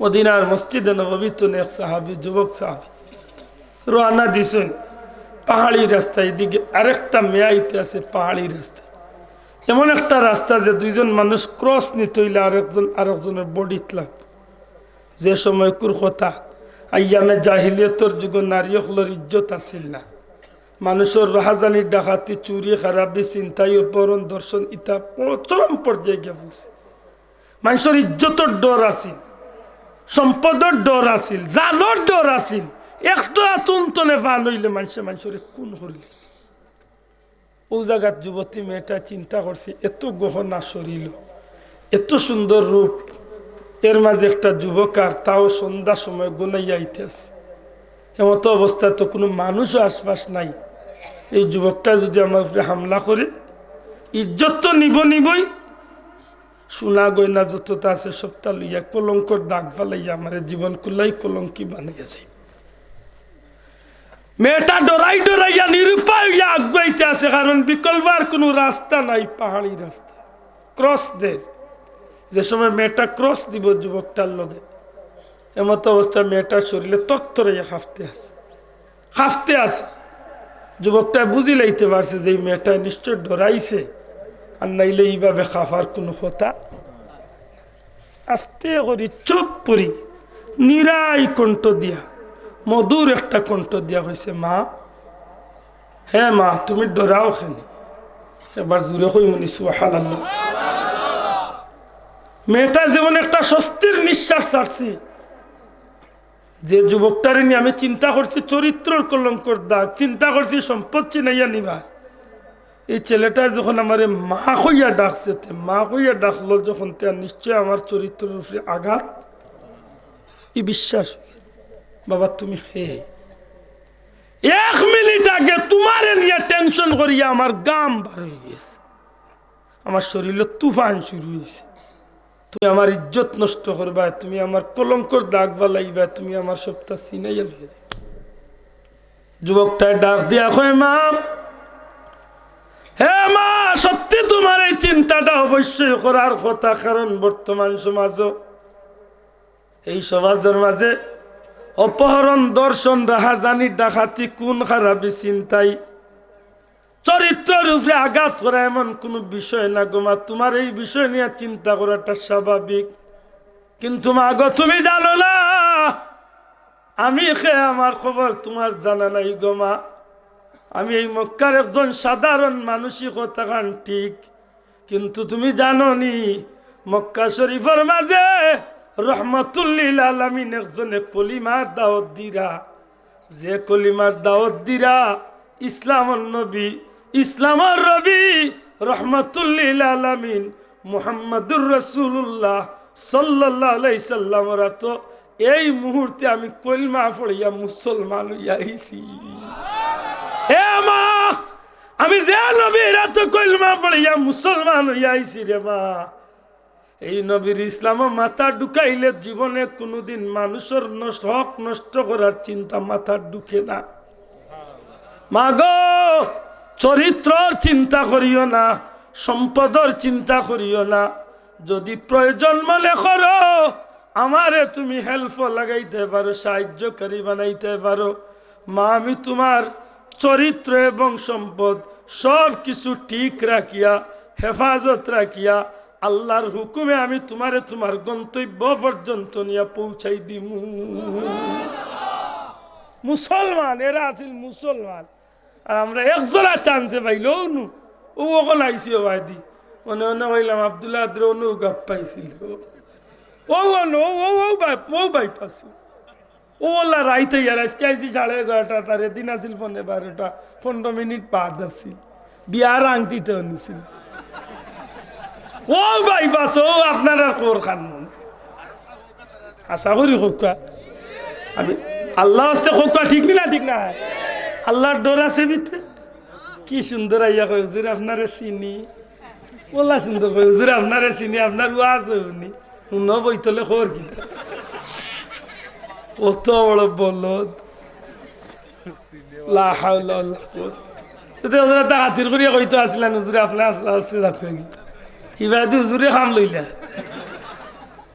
মদিনার মসজিদে নবী তো এক সাহাবি, যুবক সাহাবি। রোয়ানা দিছেন, পাহাড়ি রাস্তা এদিকে, আরেকটা মেয়াইতে আছে পাহাড়ি রাস্তা। এমন একটা রাস্তা যে দুইজন মানুষ ক্রস নিতে হইলে আরেকজন, আরেকজনের বডিত লাগবে যে সময় কুর কথা আইয়ামে জাহিলিয়তর যুগ নারী হলর ইজ্জত আসিল না। মানুষের রাহাজানি ডাকাতি, চুরি, খারাপি চিন্তাই অপহরণ দর্শন ইতা চরম পর্যায়ে গিয়ে বুঝছে মানুষের ইজ্জতর ডর আছিল। সম্পদের ডর আছিল জালর ডর আছিল। একটা তুন্তনে ভালো হইলে মানুষে মানুষের কোন করিলে ও জায়গার যুবতী মেয়েটা চিন্তা করছে এত গহনা শরীর এত সুন্দর রূপ এর মাঝে একটা যুবক আর তাও সন্ধ্যা সময় গুনাইয়া আইতে আছে এমতো অবস্থায় তো কোনো মানুষও আশপাশ নাই। এই যুবকটা যদি আমার উপরে হামলা করে ইজ্জত তো নিব নিবই। সোনা গয়না যতটা আছে সবটা লইয়া কলঙ্কর দাগ ফালাইয়া আমার জীবন কুলাই কলঙ্কি বানিয়েছে মেয়েটা ডরাই ডরাইয়া নিরুপায় আগুয়াইতে আছে, কারণ বিকল্প কোনো রাস্তা নাই, পাহাড়ি রাস্তা। ক্রস দের যে সময় মেয়েটা ক্রস দিব যুবকটার লগে, এমত অবস্থায় মেয়েটার শরীরে তত্তরাইয়া খাফতে আছে। খাফতে আছে। যুবকটা বুঝি লাইতে পারছে যে মেয়েটা নিশ্চয় ডরাইছে। আর নাইলে এইভাবে খাফার কোনো কথা? আস্তে করি চুপ করি। নিরাই কণ্ঠ দিয়া। মধুর একটা কণ্ঠ দিয়া হয়েছে মা হ্যাঁ মা, তুমি ডরাও খানি এবার জুড়ে হই মনি সুহাল আল্লাহ মেয়েটা যেমন একটা স্বস্তির নিঃশ্বাস ছাড়ছি। যে যুবকটারে নিয়ে আমি চিন্তা করছি, চরিত্রর কলঙ্কর দাগ। চিন্তা করছি সম্পদ চিনাইয়া নিবার। এই ছেলেটার যখন আমার মা হইয়া ডাকছে মা হইয়া ডাকলো, যখন তে নিশ্চয় আমার চরিত্রের উপরে আঘাত? এই বিশ্বাস। বাবা তুমি খেয়ে এক মিনিট আগে তোমার নিয়ে টেনশন করিয়া আমার গাম বার হয়ে গেছে। আমার শরীরে তুফান শুরু হয়েছে তুমি আমার ইজ্জত নষ্ট করবা, তুমি আমার কলঙ্কর দাগ বালাইবা, তুমি আমার সপ্তাহ চিনাইয়া লইয়া যাবে যুবকটায় ডাক দিয়া কয়, মা সত্যি তোমার এই চিন্তাটা অবশ্যই করার কথা, কারণ বর্তমান সমাজ, এই সমাজের মাঝে অপহরণ, দর্শন, রাহাজানি, ডাকাতি কোন খারাপি চিন্তাই চরিত্রের উপরে আঘাত করা এমন কোনো বিষয় না গোমা তোমার এই বিষয় নিয়ে চিন্তা করাটা স্বাভাবিক। কিন্তু মা গো, তুমি জানো না, আমি খেয়ে আমার খবর তোমার জানা নাই গোমা আমি এই মক্কার একজন সাধারণ মানসিক থাকান ঠিক। কিন্তু তুমি জানো নি মক্কা শরীফের মাঝে রহমতুল্লিল আলমিন একজনে কলিমার দাওয়াত দিরা। যে কলিমার দাওয়াত দিরা ইসলামর নবী, ইসলামর রবি রহমতুল্লিল আলমিন মুহাম্মদুর রসুল্লাহ সাল্লাহ তো এই মুহূর্তে আমি কলিমা পড়িয়া মুসলমান হইয়া আইছি। হে মা আমি যে নবীর তো কলমা পড়িয়া মুসলমান হইয়া আইছি রে মা। এই নবীর ইসলাম মাথা ঢুকাইলে জীবনে কোনোদিন মানুষের হক নষ্ট করার চিন্তা মাথা ঢুকে না। মা গো চরিত্রর চিন্তা করিও না, সম্পদর চিন্তা করিও না। যদি প্রয়োজন মনে করো, আমারে তুমি হেল্প লাগাইতে পারো, সাহায্যকারী বানাইতে পারো। মা, আমি তোমার চরিত্র এবং সম্পদ সব কিছু ঠিক রাখিয়া হেফাজত রাখিয়া আল্লাহর হুকুমে আমি তোমারে তোমার গন্তব্য পর্যন্ত নিয়ে পৌঁছাই দিমু মুসলমান এরা আছিল মুসলমান আর আমরা একজোড়া চান্সে পাইল নু ও ওখানে আইসি ভাই দি মনে মনে হইলাম আবদুল্লাহ অনু গাপ পাইছিল ও ও ও ও বাই ও বাই পাসু ও বললা রাইতে ইয়ার আজকে আইসি সাড়ে এগারোটা তার দিন আসিল পনেরো বারোটা পনেরো মিনিট বাদ আসিল বিয়ার আংটিটাও নিছিল ও ভাই বাস ও আপনারা কোর খান আশা করি হোকা আমি আল্লাহ আসতে হোকা ঠিক না ঠিক না আল্লাহর ডোর আছে ভিতরে কি সুন্দর আইয়া কয় হুজুর আপনারে চিনি বললা সুন্দর কয় হুজুর আপনারে চিনি আপনার ওয়াজ হইনি শুনো বইতলে খোর কি কত বড় বলদ হাতির করিয়া কইতো আসলেন, হুজুরে আপনার আসলে আসছে কি কিবা হুজুরে খাম লইলা।